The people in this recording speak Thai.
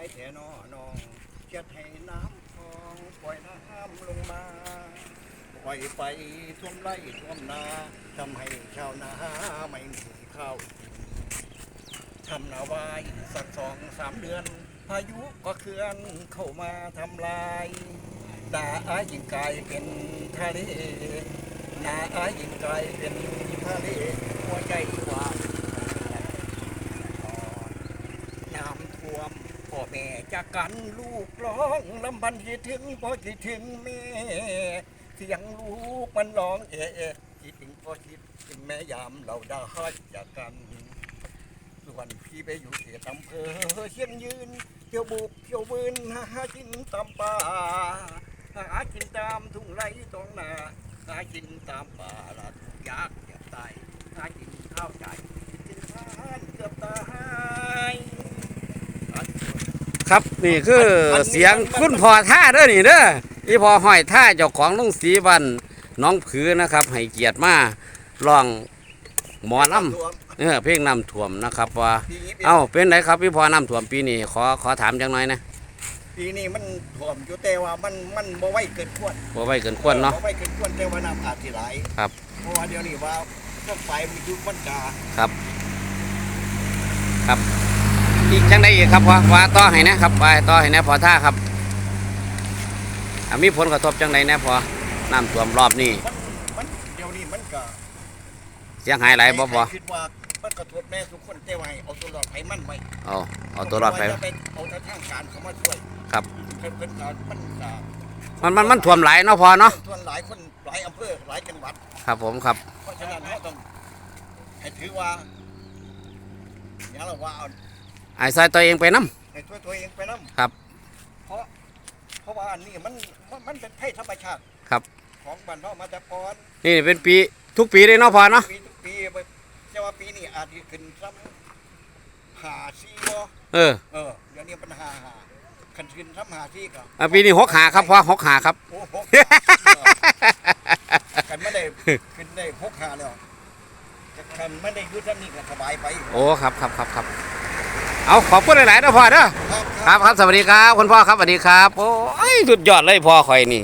ายแถนอนองเช็ดให้น้ำคลองปล่อยน้ำลงมาปล่อยไปท่วมไร่ท่วมนาทำให้ชาวนาไม่มีข้าวทำนาไว้สักสองสามเดือน พายุก็เคลื่อนเข้ามาทำลายนาอายิงกายเป็นทะเลนาอายิงกายเป็นทะเลหัวใจว่าน้ำ พ่อแม่จากกันลูกร้องลำพันคิดถึงพ่อคิดถึงแม่เสียงลูกมันร้องเอะเอะคิดถึงพ่อคิดถึงแม่ยามเราได้จากกันส่วนพี่ไปอยู่เขตอำเภอเชียงยืนเที่ยวบุกเที่ยวบืนหากินตามป่าหากินตามทุ่งไร่ตองนาหากินตามป่าละทุกยากเจ็บตายหากินข้าวใจกินทานเกือบตาย ครับนี่คือเสียงคุณพ่อท่าเด้อนี่เด้ออีพ่อห้อยท่าเจ้าของลุงศรีวันน้องผือนะครับ ให้เกียรติมาร้องหมอลำเออเพลงน้ำท่วมนะครับว่าปีนี้เอ้าเป็นไรครับพี่พ่อน้ำท่วมปีนี้ขอขอถามจังหน่อยนะปีนี้มันท่วมอยู่แต่ว่ามันมันบ่ไหวเกินควรบ่ไว้เกินควรเนาะบ่ไหวเกินควรแต่ว่าน้ำอาจสิไหลครับเพราะว่าเดี๋ยวนี้ว่าก็ไฟมันอยู่มันกาครับ ครับ อีกจังไดอีกครับพ่อว่าต่อให้นะครับว่าต่อให้นะพอท่าครับอะมีผลกระทบจังไดนะพอน้ำท่วมรอบนี้มันมันเดี๋ยวนี้มันก็เสียหายหลายบ่บ่คิดว่ามันกระทบแม่ทุกคนแต่ว่าให้เอาตัวรอดไปมันไว้เอาเอาตัวรอดไปจะเป็นเอาทางการเข้ามาช่วยครับเพิ่นเพิ่นก็มันก็มันมันมันท่วมหลายเนาะพอเนาะส่วนหลายคนหลายอำเภอหลายจังหวัด ครับผมครับเพราะฉะนั้นเราต้องให้ถือว่าอย่างเราว่าเอา ไอ้ซอยตัวเองไปน้ให้ช่วยตัวเองไปนํครับ เพราะ เพราะว่าอันนี้มันมันมันเป็นภัยธรรมชาติครับ ของบ้านเรามาแต่ก่อนำนี่เป็นปีทุกปีเลยเนาะพอเนาะปีทุกปีไปจะว่าปีนี้อาจจะขึ้นซ้ำหาซีบ่เออเออเดี๋ยวนี้ปัญหาหาคันขึ้นซ้ำหาซีก็อะปีนี้หกหาครับพอหกหาครับ โอ้โหกันไม่ได้ขึ้นได้พกหาแล้วคันไม่ได้อยุทธนี่ก็สบายไป โอ้ครับครับครับครับ เอาขอบคุณหลายๆนะพ่อเด้อครับครับครับสวัสดีครับคุณพ่อครับสวัสดีครับโอ้ยสุดยอดเลยพ่อคอยนี่